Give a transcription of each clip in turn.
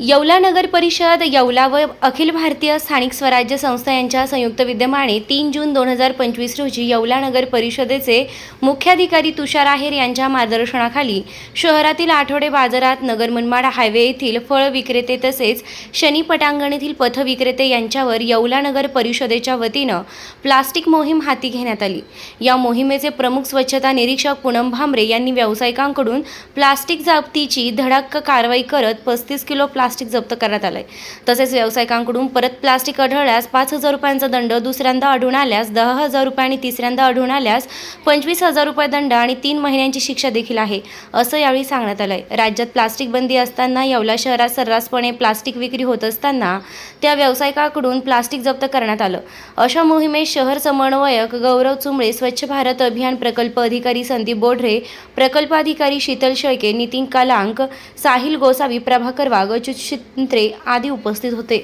येवला नगर परिषद येवला व अखिल भारतीय स्थानिक स्वराज्य संस्था यांच्या संयुक्त विद्यमाने तीन जून दोन हजार पंचवीस रोजी येवला नगर परिषदेचे मुख्याधिकारी तुषार आहेर यांच्या मार्गदर्शनाखाली शहरातील आठवडे बाजारात नगर मनमाड हायवे येथील फळ विक्रेते तसेच शनी पटांगण येथील पथविक्रेते यांच्यावर येवला नगर परिषदेच्या वतीनं प्लास्टिक मोहीम हाती घेण्यात आली. या मोहिमेचे प्रमुख स्वच्छता निरीक्षक पूनम भामरे यांनी व्यावसायिकांकडून प्लास्टिक जप्तीची धडक कारवाई करत पस्तीस किलो प्लास्टिक जप्त करण्यात आलंय. तसेच व्यावसायिकांकडून परत प्लास्टिक आढळल्यास पाच हजार रुपयांचा दंड दुसऱ्यांदा आढळून आल्यास दहा हजार रुपये आणि तिसऱ्यांदा आढळून आल्यास पंचवीस हजार रुपये दंड आणि तीन महिन्यांची शिक्षा देखील आहे असं यावेळी सांगण्यात आलंय. राज्यात प्लास्टिक बंदी असताना येवला शहरात सर्रासपणे प्लास्टिक विक्री होत असताना त्या व्यावसायिकाकडून प्लास्टिक जप्त करण्यात आलं. अशा मोहिमेत शहर समन्वयक गौरव चुंबळे स्वच्छ भारत अभियान प्रकल्प अधिकारी संदीप बोढरे प्रकल्प अधिकारी शीतल शेळके नितीन कलांक साहिल गोसावी प्रभाकर वाघ अच्युत शिंत्रे आदी उपस्थित होते.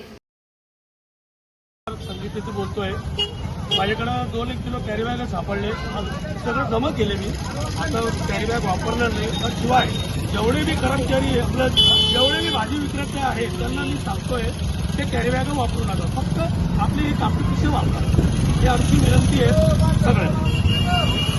संगीतेचं बोलतोय. माझ्याकडं दोन एक किलो कॅरी बॅग सापडले. सगळं जमा केले मी. आता कॅरी बॅग वापरणार नाही. शिवाय जेवढे बी कर्मचारी आपलं जेवढे बी भाजी विक्रेते आहेत त्यांना मी सांगतोय ते कॅरी बॅग वापरू नका. फक्त आपली ही कापडी पिशवी वापरा ही आमची विनंती आहे सगळ्यांना.